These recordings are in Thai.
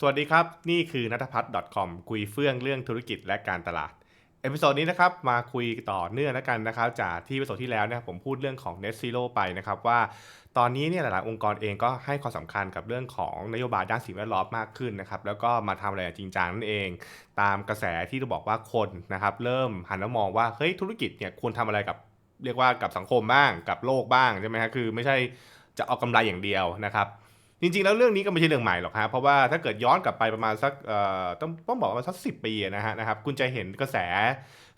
สวัสดีครับ นี่คือนัทพัฒน์ .com คุยเฟื่องเรื่องธุรกิจและการตลาด เอพิโซดนี้นะครับมาคุยต่อเนื่องแล้วกันนะครับจากที่เอพิโซดที่แล้วเนี่ยผมพูดเรื่องของ Net Zero ไปนะครับว่าตอนนี้เนี่ยหลายๆองค์กรเองก็ให้ความสำคัญกับเรื่องของนโยบายด้านสิ่งแวดล้อมมากขึ้นนะครับแล้วก็มาทำอะไรจริงจังนั่นเอง ตามกระแสที่เราบอกว่าคนนะครับเริ่มหันมามองว่าเฮ้ยธุรกิจเนี่ยควรทำอะไรกับเรียกว่ากับสังคมบ้างกับโลกบ้างใช่ไหมฮะคือไม่ใช่จะเอากำไรอย่างเดียวนะครับ จริงๆ แล้วเรื่องนี้ก็ไม่ใช่เรื่องใหม่หรอกฮะเพราะว่าถ้าเกิดย้อนกลับไปประมาณสักต้องต้องบอกว่าสักสิปีนะฮะนะครับคุณจะเห็นกระแส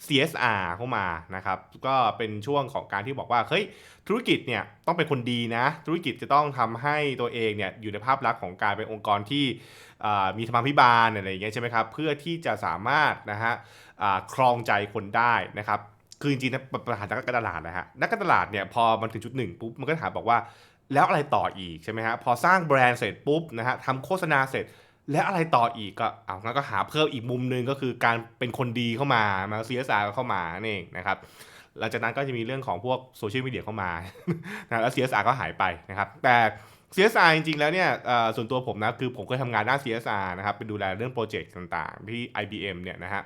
CSR เข้ามานะครับก็เป็นช่วงของการที่บอกว่าเฮ้ยธุรกิจเนี่ยต้องเป็นคนดีนะ ธุรกิจจะต้องทำให้ตัวเองเนี่ยอยู่ในภาพลักษณ์ของการเป็นองค์กรที่มีธรรมาภิบาลอะไรอย่างเงี้ยใช่ไหมครับเพื่อที่จะสามารถนะฮะครองใจคนได้นะครับคือจริงๆนะปัญหานักการตลาดนะฮะนักการตลาดเนี่ยพอมันถึงจุดหนึ่งปุ๊บมันก็ถามบอกว่า แล้วอะไรต่ออีกใช่ไหมฮะพอสร้างแบรนด์เสร็จปุ๊บนะฮะทำโฆษณาเสร็จ แล้วอะไรต่ออีกก็เอางั้นก็หาเพิ่มอีกมุมหนึงก็คือการเป็นคนดีเข้ามามา CSR เข้ามานั่นเองนะครับหลังจากนั้นก็จะมีเรื่องของพวกโซเชียลมีเดียเข้ามานะแล้ว CSR ก็หายไปนะครับแต่ CSR จริงๆ แล้วเนี่ยส่วนตัวผมนะคือผมเคยทำงานด้าน CSR นะครับเป็นดูแลเรื่องโปรเจกต์ต่างๆ ที่ IBM เนี่ยนะฮะ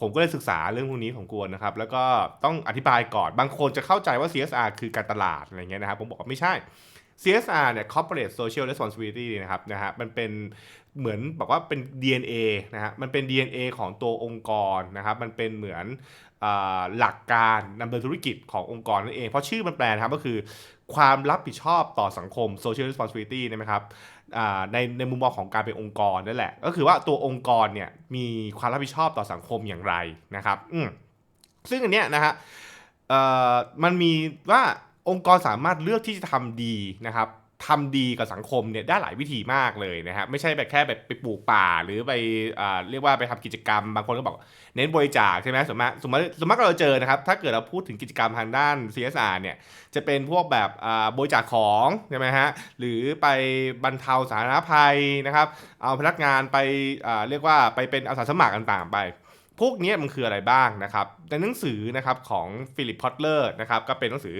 ผมก็เลยศึกษาเรื่องพวกนี้ของกวนนะครับ แล้วก็ต้องอธิบายก่อน บางคนจะเข้าใจว่า CSR คือการตลาดอะไรเงี้ยนะครับผมบอกว่าไม่ใช่ CSR เนี่ย Corporate Social Responsibility นะครับนะฮะมันเป็นเหมือนบอกว่าเป็น DNA นะฮะมันเป็น DNA ของตัวองค์กรนะครับมันเป็นเหมือนอหลักการดำเนินธุรกิจขององค์กรนั่นเอง เพราะชื่อมันแปลนะครับก็คือความรับผิดชอบต่อสังคม Social Responsibility นะครับในในมุมมองของการเป็นองค์กรนั่นแหละ ก็คือว่าตัวองค์กรเนี่ยมีความรับผิดชอบต่อสังคมอย่างไรนะครับซึ่งอันเนี้ยนะฮะมันมีว่า องค์กรสามารถเลือกที่จะทำดีนะครับทำดีกับสังคมเนี่ยได้หลายวิธีมากเลยนะครับไม่ใช่แบบแค่แบบไปปลูกป่าหรือไปอเรียกว่าไปทำกิจกรรม บางคนก็บอกเน้นบริจาคใช่ไหมสมมติสมมติสมมติเราเจอนะครับถ้าเกิดเราพูดถึงกิจกรรมทางด้าน CSR เนี่ยจะเป็นพวกแบบบริจาคของใช่ไหมฮะหรือไปบรรเทาสาธารณภัยนะครับเอาพนักงานไปเรียกว่าไปเป็นอาสาสมัครต่างๆไป พวกนี้มันคืออะไรบ้างนะครับในหนังสือนะครับของฟิลิปพอตเลอร์นะครับก็เป็นหนังสือ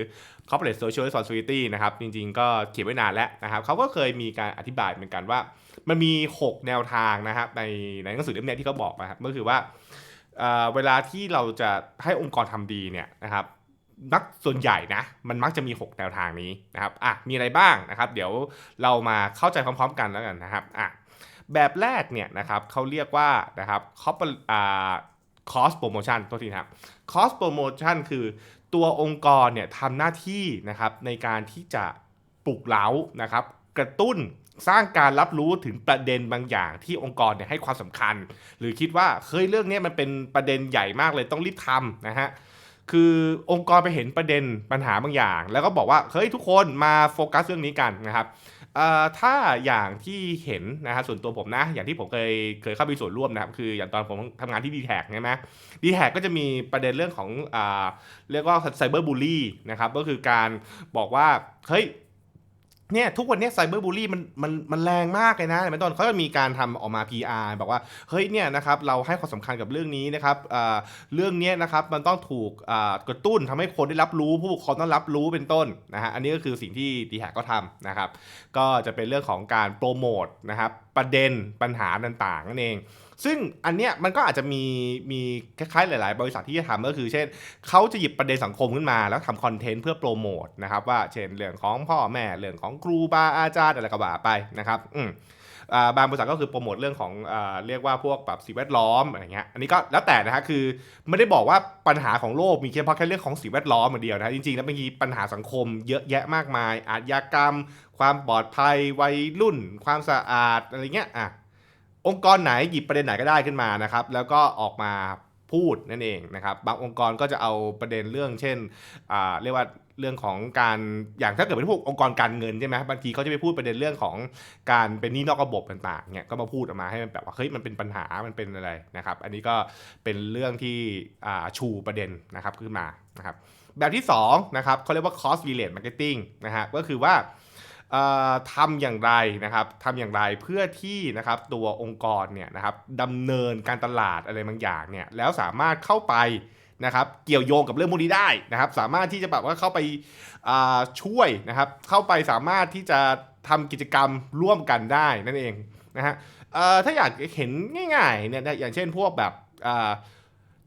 Corporate Social Responsibility นะครับจริงๆ ก็เขียนไว้นานแล้วนะครับเขาก็เคยมีการอธิบายเหมือนกันว่า มันมี 6 แนวทางนะครับในในหนังสือเล่มนี้ที่เขาบอกนะครับก็คือว่าเเวลาที่เราจะให้องค์กรทำดีเนี่ยนะครับนักส่วนใหญ่นะมันมักจะมี 6 แนวทางนี้นะครับอะมีอะไรบ้างนะครับ เดี๋ยวเรามาเข้าใจพร้อม ๆ กันแล้วกันนะครับอะแบบแรกเนี่ยนะครับเขาเรียกว่านะครับ corporate คอ่า cost promotion ตัวทีนะครับ cost promotion คือตัวองค์กรเนี่ยทำหน้าที่นะครับในการที่จะปลุกเร้านะครับ กระตุ้นสร้างการรับรู้ถึงประเด็นบางอย่างที่องค์กรเนี่ยให้ความสำคัญ หรือคิดว่าเฮ้ยเรื่องนี้มันเป็นประเด็นใหญ่มากเลยต้องรีบทำนะฮะคือองค์กรไปเห็นประเด็นปัญหาบางอย่าง แล้วก็บอกว่าเฮ้ยทุกคนมาโฟกัสเรื่องนี้กันนะครับ ถ้าอย่างที่เห็นนะฮะส่วนตัวผมนะ อย่างที่ผมเคยเคยเข้าไปส่วนร่วมนะครับคืออย่างตอนผมทำงานที่ดีแท็กใช่ไหมดีแท็กก็จะมีประเด็นเรื่องของอเรียกว่าไซเบอร์บูลลี่นะครับก็คือการบอกว่าเฮ้ย เนี่ยทุกวันนี้ไซเบอร์บูลลี่มันมันมันแรงมากเลยนะเป็นต้นเขาจะมีการทำออกมา PR บอกว่าเฮ้ยเนี่ยนะครับเราให้ความสำคัญกับเรื่องนี้นะครับเรื่องเนี้ยนะครับมันต้องถูกกระตุ้นทำให้คนได้รับรู้ผู้ปกครองต้องรับรู้เป็นต้นนะฮะอันนี้ก็คือสิ่งที่ดีแทก็ทำนะครับ ก็จะเป็นเรื่องของการโปรโมทนะครับประเด็นปัญหาต่างๆนั่นเอง ซึ่งอันเนี้ยมันก็อาจจะมีมีคล้ายๆหลาย ๆ บริษัทที่จะทำก็คือ เช่นเขาจะหยิบประเด็นสังคมขึ้นมา แล้วทำคอนเทนต์เพื่อโปรโมทนะครับว่าเช่นเรื่องของพ่อแม่เรื่องของครูบาอาจารย์อะไรก็ว่าไปนะครับอืมอ่าบางบริษัทก็คือโปรโมทเรื่องของอ่าเรียกว่าพวกแบบสิ่งแวดล้อมอะไรเงี้ยอันนี้ก็แล้วแต่นะฮะคือไม่ได้บอกว่าปัญหาของโลกมีเฉพาะแค่เรื่องของสิ่งแวดล้อมอย่างเดียวนะฮะจริงๆแล้วบางทีปัญหาสังคมเยอะแยะมากมาย อาชญากรรม ความปลอดภัยวัยรุ่น ความสะอาดอะไรเงี้ยอะ องค์กรไหนหยิบประเด็นไหนก็ได้ขึ้นมานะครับ แล้วก็ออกมาพูดนั่นเองนะครับ บางองค์กรก็จะเอาประเด็นเรื่อง เช่นเรียกว่าเรื่องของการอย่างถ้าเกิดเป็นพวกองค์กรการเงินใช่ไหมบางทีเขาจะไปพูดประเด็นเรื่องของการเป็นหนี้นอกระบบต่างๆเนี่ยก็มาพูดออกมาให้มันแบบว่าเฮ้ยมันเป็นปัญหามันเป็นอะไรนะครับ อันนี้ก็เป็นเรื่องที่ชูประเด็นนะครับขึ้นมานะครับแบบที่2นะครับเขาเรียกว่า cost relate marketing นะฮะก็คือว่า ทำอย่างไรนะครับทำอย่างไรเพื่อที่นะครับตัวองค์กรเนี่ยนะครับดำเนินการตลาดอะไรบางอย่างเนี่ยแล้วสามารถเข้าไปนะครับเกี่ยวโยงกับเรื่องพวกนี้ได้นะครับ สามารถที่จะแบบว่าเข้าไปช่วยนะครับ เข้าไปสามารถที่จะทำกิจกรรมร่วมกันได้นั่นเองนะฮะถ้าอยากเห็นง่ายๆเนี่ยอย่างเช่นพวกแบบ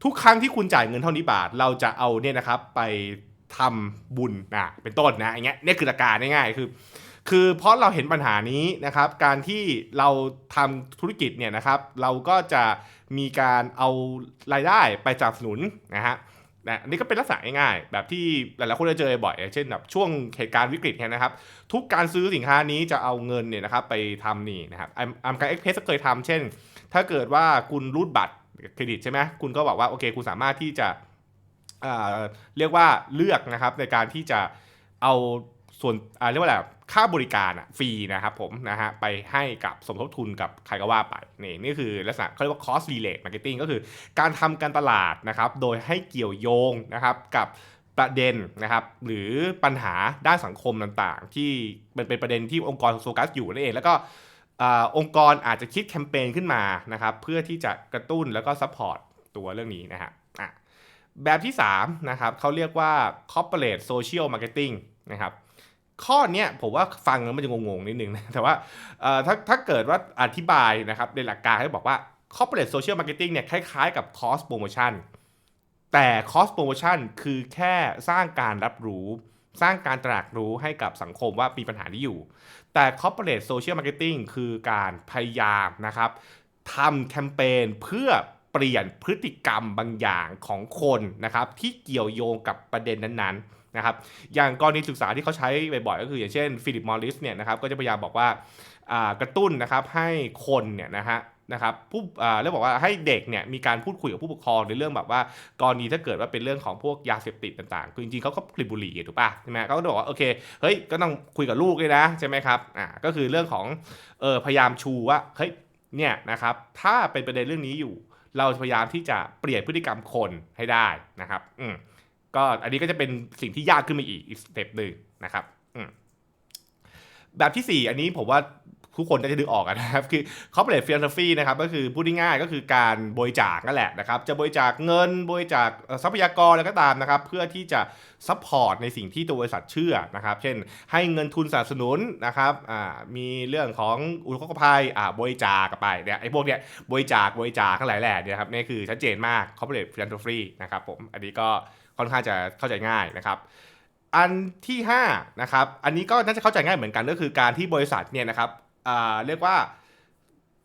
ทุกครั้งที่คุณจ่ายเงินเท่านี้บาท เราจะเอาเนี่ยนะครับไปทำบุญนะเป็นต้นนะอย่างเงี้ยนี่คือหลักการง่ายๆคือ คือเพราะเราเห็นปัญหานี้นะครับ การที่เราทำธุรกิจเนี่ยนะครับ เราก็จะมีการเอารายได้ไปสนับสนุนนะฮะนะอันนี้ก็เป็นลักษณะง่ายๆแบบที่หลายๆคนจะเจอบ่อยเช่นแบบช่วงเหตุการณ์วิกฤตเนี่ยนะครับ ทุกการซื้อสินค้านี้จะเอาเงินเนี่ยนะครับไปทำนี่นะครับอัมการเอ็กเพสเคยทำเช่น ถ้าเกิดว่าคุณรูดบัตรเครดิตใช่ไหมคุณก็บอกว่าโอเค คุณสามารถที่จะเเรียกว่าเลือกนะครับในการที่จะเอา ส่วนเรียกว่าอะไรค่าบริการอะฟรีนะครับผมนะฮะไปให้กับสมทบทุนกับใครก็ว่าไปนี่นี่คือลักษณะเขาเรียกว่า cost relate marketing ก็คือการทำการตลาดนะครับโดยให้เกี่ยวโยงนะครับกับประเด็นนะครับหรือปัญหาด้านสังคมต่างๆ ที่มันเป็นประเด็นที่องค์กรโฟกัสอยู่นั่นเองแล้วก็อองค์กรอาจจะคิดแคมเปญขึ้นมานะครับเพื่อที่จะกระตุ้นแล้วก็ซัพพอร์ตตัวเรื่องนี้นะฮะแบบที่3นะครับเขาเรียกว่า corporate social marketing นะครับ ข้อเนี้ยผมว่าฟังแล้วมันจะงงๆนิดนึงนะแต่ว่าถ้าถ้าเกิดว่าอธิบายนะครับในหลักการให้บอกว่า corporate social marketing เนี่ยคล้ายๆกับ cost promotion แต่ cost promotion คือแค่สร้างการรับรู้สร้างการตระหนักรู้ให้กับสังคมว่ามีปัญหานี้อยู่ แต่ corporate social marketing คือการพยายามนะครับทำแคมเปญเพื่อเปลี่ยนพฤติกรรมบางอย่างของคนนะครับที่เกี่ยวโยงกับประเด็นนั้นๆ นะครับอย่างกรณีศึกษาที่เขาใช้บ่อยๆก็คืออย่างเช่นฟิลิปมอริสเนี่ยนะครับก็จะพยายามบอกว่ากระตุ้นนะครับให้คนเนี่ยนะฮะนะครับผู้เรียกบอกว่าให้เด็กเนี่ยมีการพูดคุยกับผู้ปกครองในเรื่องแบบว่ากรณีถ้าเกิดว่าเป็นเรื่องของพวกยาเสพติดต่างๆคือจริงๆเขาก็ผลิตบุหรี่ถูกป่ะใช่ไหมเขาก็บอกว่าโอเคเฮ้ยก็ต้องคุยกับลูกเลยนะใช่ไหมครับอ่าก็คือเรื่องของเออพยายามชูว่าเฮ้ยเนี่ยนะครับถ้าเป็นประเด็นเรื่องนี้อยู่ เราพยายามที่จะเปลี่ยนพฤติกรรมคนให้ได้นะครับอืม ก็อันนี้ก็จะเป็นสิ่งที่ยากขึ้นมาอีกอีกสเต็ปหนึ่งนะครับอืแบบที่ 4 อันนี้ผมว่าทุกคนน่าจะดึงออกนะครับ คือ corporate philanthropy นะครับก็คือพูดง่ายๆก็คือการบริจาคนั่นแหละนะครับ จะบริจาคเงินบริจาคทรัพยากรอะไรก็ตามนะครับ เพื่อที่จะซัพพอร์ตในสิ่งที่ตัวบริษัทเชื่อนะครับ เช่น ให้เงินทุนสนับสนุนนะครับมีเรื่องของอุทกภัยบริจาคไปเนี่ยไอ้พวกเนี้ยบริจาคบริจาคทั้งหลายแหล่เนี่ยครับนี่คือชัดเจนมาก corporate philanthropy นะครับผมอันนี้ก็ ค่อนข้างจะเข้าใจง่ายนะครับ อันที่5นะครับอันนี้ก็น่าจะเข้าใจง่ายเหมือนกันก็คือการที่บริษัทเนี่ยนะครับเรียกว่า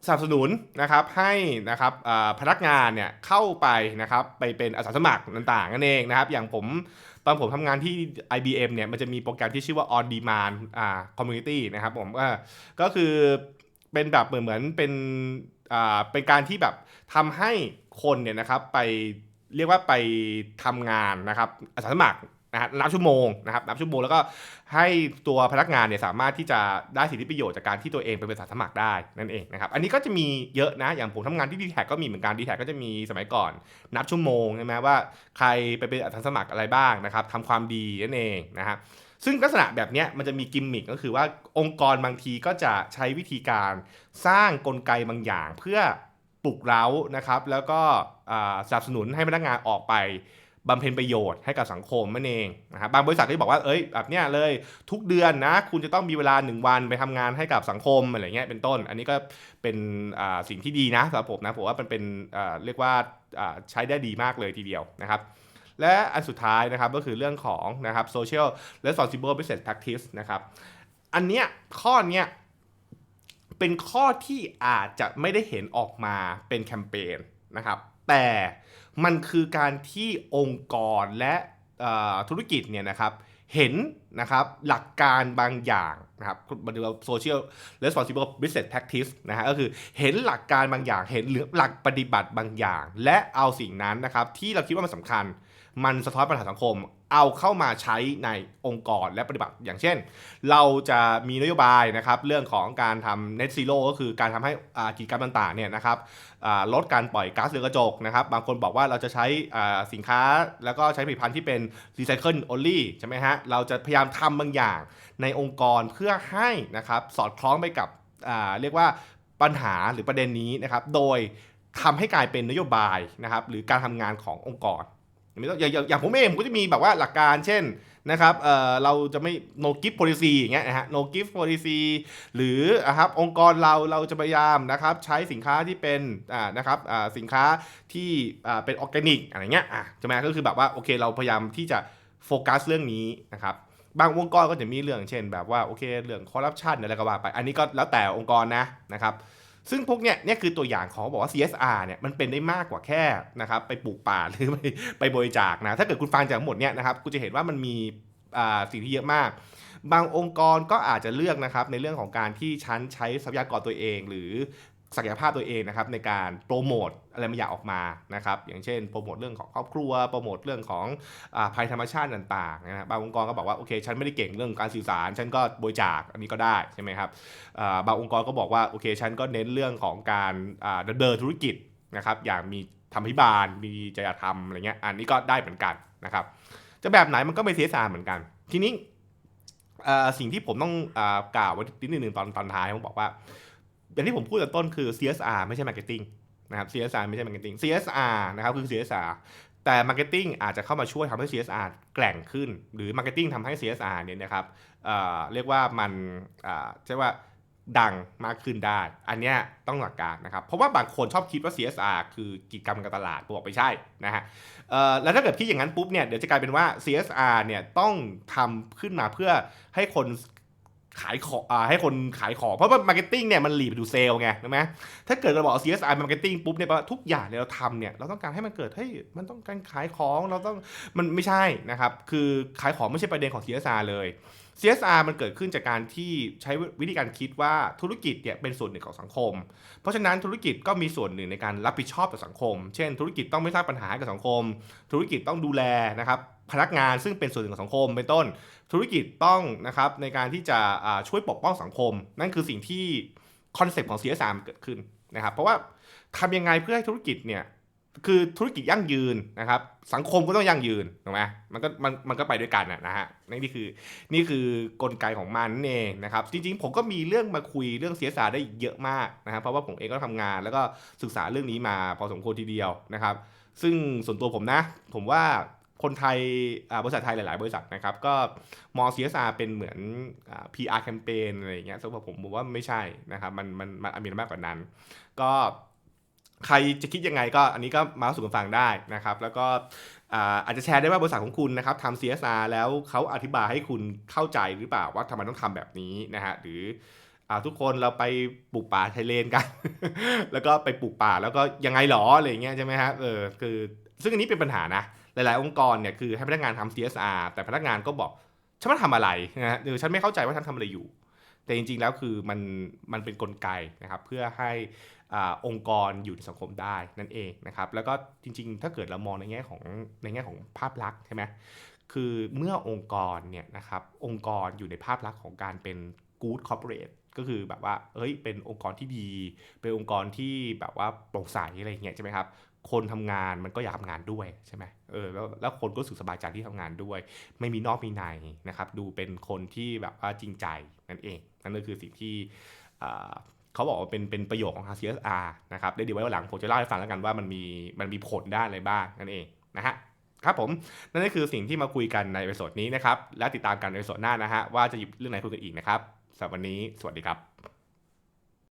สนับสนุนนะครับให้นะครับพนักงานเนี่ยเข้าไปนะครับไปเป็นอาสาสมัครต่างๆนั่นเองนะครับ อย่างผมตอนผมทำงานที่ IBM เนี่ยมันจะมีโปรแกรมที่ชื่อว่า On Demand อ่า Community นะครับผมก็ก็คือเป็นแบบเหมือนเหมือนเป็นอ่าเป็นการที่แบบทำให้คนเนี่ยนะครับไป เรียกว่าไปทำงานนะครับอาสาสมัครนะฮะนับชั่วโมงนะครับนับชั่วโมงแล้วก็ให้ตัวพนักงานเนี่ยสามารถที่จะได้สิทธิประโยชน์จากการที่ตัวเองไปเป็นอาสาสมัครได้นั่นเองนะครับอันนี้ก็จะมีเยอะนะอย่างผมทำงานที่ดีแท็ก็มีเหมือนกันดีแท็ก็จะมีสมัยก่อน นับชั่วโมงใช่ไหมว่าใครไปเป็นอาสาสมัครอะไรบ้างนะครับทำความดีนั่นเองนะครับซึ่งลักษณะแบบเนี้ยมันจะมีกิมมิคก็คือว่าองค์กรบางทีก็จะใช้วิธีการสร้างกลไกบางอย่าง เพื่อ ปลุกเร้านะครับแล้วก็สนับสนุนให้พนักงานออกไปบำเพ็ญประโยชน์ให้กับสังคมนั่นเองนะครับบางบริษัทก็จะบอกว่าเอ้ยแบบเนี้ยเลยทุกเดือนนะคุณจะต้องมีเวลา 1 วันไปทำงานให้กับสังคมอะไรเงี้ยเป็นต้น อันนี้ก็เป็นสิ่งที่ดีนะสำหรับผมนะผมว่ามันเป็นเรียกว่าอ่าใช้ได้ดีมากเลยทีเดียวนะครับและอันสุดท้ายนะครับก็คือเรื่องของนะครับ social responsible business practice นะครับอันเนี้ยข้อเนี้ย เป็นข้อที่อาจจะไม่ได้เห็นออกมาเป็นแคมเปญนะครับ แต่มันคือการที่องค์กรและธุรกิจเนี่ยนะครับเห็นนะครับหลักการบางอย่างนะครับมันเรียกว่า social responsible business practice นะฮะก็คือเห็นหลักการบางอย่าง เห็นหลักปฏิบัติบางอย่าง และเอาสิ่งนั้นนะครับที่เราคิดว่ามันสำคัญ มันสะท้อนปัญหาสังคม เอาเข้ามาใช้ในองค์กรและปฏิบัติ อย่างเช่น เราจะมีนโยบายนะครับเรื่องของการทำ net zero ก็คือการทำให้กิจกรรมต่างๆเนี่ยนะครับลดการปล่อยก๊าซเรือนกระจกนะครับ บางคนบอกว่าเราจะใช้สินค้าแล้วก็ใช้ผลิตภัณฑ์ที่เป็น recycle only ใช่ไหมฮะ เราจะพยายามทำบางอย่างในองค์กรเพื่อให้นะครับสอดคล้องไปกับเรียกว่าปัญหาหรือประเด็นนี้นะครับ โดยทำให้กลายเป็นนโยบายนะครับหรือการทำงานขององค์กร อย่างอย่างอย่างผมเองผมก็จะมีแบบว่าหลักการเช่นนะครับเออเราจะไม่ no gift policy อย่างเงี้ยนะฮะ no gift policy หรือนะครับองค์กรเราเราจะพยายามนะครับใช้สินค้าที่เป็นอ่านะครับอ่าสินค้าที่อ่าเป็นออร์แกนิกอะไรเงี้ยอะใช่ไหมก็คือแบบว่าโอเคเราพยายามที่จะโฟกัสเรื่องนี้นะครับบางองค์กรก็จะมีเรื่องเช่นแบบว่าโอเคเรื่องคอร์รัปชันอะไรก็ว่าไป อันนี้ก็แล้วแต่องค์กรนะนะครับ ซึ่งพวกเนี้ยเนี่ยคือตัวอย่างของบอกว่า CSR เนี่ยมันเป็นได้มากกว่าแค่นะครับไปปลูกป่าหรือไปไปบริจาคนะถ้าเกิดคุณฟังจากหมดเนี่ยนะครับคุณจะเห็นว่ามันมีอ่าสิ่งที่เยอะมาก บางองค์กรก็อาจจะเลือกนะครับในเรื่องของการที่ชั้นใช้ทรัพยากรตัวเอง หรือ ศักยภาพตัวเองนะครับในการโปรโมทอะไรบางอย่างออกมานะครับอย่างเช่นโปรโมทเรื่องของครอบครัวโปรโมทเรื่องของอภัยธรรมชาติต่างๆนะฮะบางองค์กรก็บอกว่าโอเคฉันไม่ได้เก่งเรื่องการสื่อสาร ฉันก็บริจาคอันนี้ก็ได้ใช่ไหมครับบางองค์กรก็บอกว่าโอเคฉันก็เน้นเรื่องของการอ่าดำเนินธุรกิจนะครับอย่างมีธรรมพิบาลมีจริยธรรมอะไรเงี้ยอันนี้ก็ได้เหมือนกันนะครับจะแบบไหนมันก็ไม่เสียสารเหมือนกัน ทีนี้สิ่งที่ผมต้องอกล่าวไว้นิดนึงตอนตอนท้ายผมบอกว่า อย่างที่ผมพูดตอนต้นคือ CSR ไม่ใช่ Marketing นะครับ CSR ไม่ใช่ Marketing CSR นะครับคือ CSR แต่ Marketing อาจจะเข้ามาช่วยทำให้ CSR แกร่งขึ้น หรือ Marketing ทำให้ CSR เนี่ยนะครับเเรียกว่ามันใช่ว่าดังมากขึ้นได้ อันเนี้ยต้องหลักการนะครับ เพราะว่าบางคนชอบคิดว่า CSR คือกิจกรรมการตลาดผมบอกไม่ใช่นะฮะแล้วถ้าเกิดคิดอย่างนั้นปุ๊บเนี่ยเดี๋ยวจะกลายเป็นว่า CSR เนี่ยต้องทำขึ้นมาเพื่อให้คน ขายของอ่าให้คนขายของ เพราะว่ามาร์เก็ตติ้งเนี่ยมันหลีบไปดูเซลล์ไงรู้ไหมถ้าเกิดเราบอก CSR มาร์เก็ตติ้งปุ๊บเนี่ยทุกอย่างเนี่ยเราทำเนี่ยเราต้องการให้มันเกิดเฮ้ยมันต้องการขายของเราต้องมันไม่ใช่นะครับคือขายของไม่ใช่ประเด็นของ CSR เลย CSR มันเกิดขึ้นจากการที่ใช้วิธีการคิดว่าธุรกิจเนี่ยเป็นส่วนหนึ่งของสังคม เพราะฉะนั้นธุรกิจก็มีส่วนหนึ่งในการรับผิดชอบต่อสังคม เช่น ธุรกิจต้องไม่สร้างปัญหาให้กับสังคม ธุรกิจต้องดูแลนะครับ พนักงานซึ่งเป็นส่วนหนึ่งของสังคมเป็นต้น ธุรกิจต้องนะครับในการที่จะช่วยปกป้องสังคม นั่นคือสิ่งที่คอนเซปต์ของ CSR เกิดขึ้นนะครับ เพราะว่าทำยังไงเพื่อให้ธุรกิจเนี่ยคือธุรกิจยั่งยืนนะครับ สังคมก็ต้องยั่งยืนถูกไหมมันก็มันมันก็ไปด้วยกันนะฮะนี่คือนี่คือกลไกของมันนั่นเองนะครับ จริงๆ ผมก็มีเรื่องมาคุยเรื่อง CSR ได้เยอะมากนะครับเพราะว่าผมเองก็ทำงาน แล้วก็ศึกษาเรื่องนี้มาพอสมควรทีเดียวนะครับ ซึ่งส่วนตัวผมนะ ผมว่า คนไทยบริษัทไทยหลาย ๆ บริษัทนะครับ ก็มอง CSR เป็นเหมือนอ่า PR แคมเปญอะไรอย่างเงี้ยสำหรับผมผมว่าไม่ใช่นะครับ มันมันมันมีมากกว่านั้น ก็ใครจะคิดยังไงก็อันนี้ก็มาสู่กันฟังได้นะครับ แล้วก็อาจจะแชร์ได้ว่าบริษัทของคุณนะครับทำ CSR แล้วเขาอธิบายให้คุณเข้าใจหรือเปล่าว่าทำไมต้องทำแบบนี้นะฮะหรืออทุกคนเราไปปลูกป่าไทยเลนกัน แล้วก็ไปปลูกป่าแล้วก็ยังไงหรออะไรเงี้ยใช่ไหมฮะเออคือซึ่งอันนี้เป็นปัญหานะ ลายๆ องค์กรเนี่ยคือให้พนักงานทำ CSR แต่พนักงานก็บอกฉันมาทำอะไรนะฮะหรือฉันไม่เข้าใจว่าฉันทำอะไรอยู่ แต่จริงๆแล้วคือมันมันเป็นนกลไกนะครับเพื่อให้อองค์กรอยู่ในสังคมได้นั่นเองนะครับแล้วก็จริงๆ ถ้าเกิดเรามองในแง่ของในแง่ของภาพลักษณ์ใช่ไหมคือเมื่อองค์กรเนี่ยนะครับองค์กรอยู่ในภาพลักษณ์ของการเป็น good corporate ก็คือแบบว่าเฮ้ยเป็นองค์กรที่ดี เป็นองค์กรที่แบบว่าโปร่งใสอะไรอย่างเงี้ยใช่ไหมครับ คนทำงานมันก็อยากทำงานด้วยใช่ไหมเออแล้วแล้วคนก็รู้สึกสบายใจที่ทำงานด้วย ไม่มีนอกมีในนะครับ ดูเป็นคนที่แบบว่าจริงใจนั่นเองนั่นก็คือสิ่งที่เขาบอกว่าเป็นเป็นประโยชน์ของทาง CSR นะครับได้ดีไว้วันหลังผมจะเล่าให้ฟังแล้วกันว่ามันมีมันมีผลด้านอะไรบ้างนั่นเองนะฮะครับผม นั่นก็คือสิ่งที่มาคุยกันในเอพิโซดนี้นะครับ และติดตามกันในเอพิโซดหน้านะฮะว่าจะหยิบเรื่องไหนคุยกันอีกนะครับสำหรับวันนี้สวัสดีครับ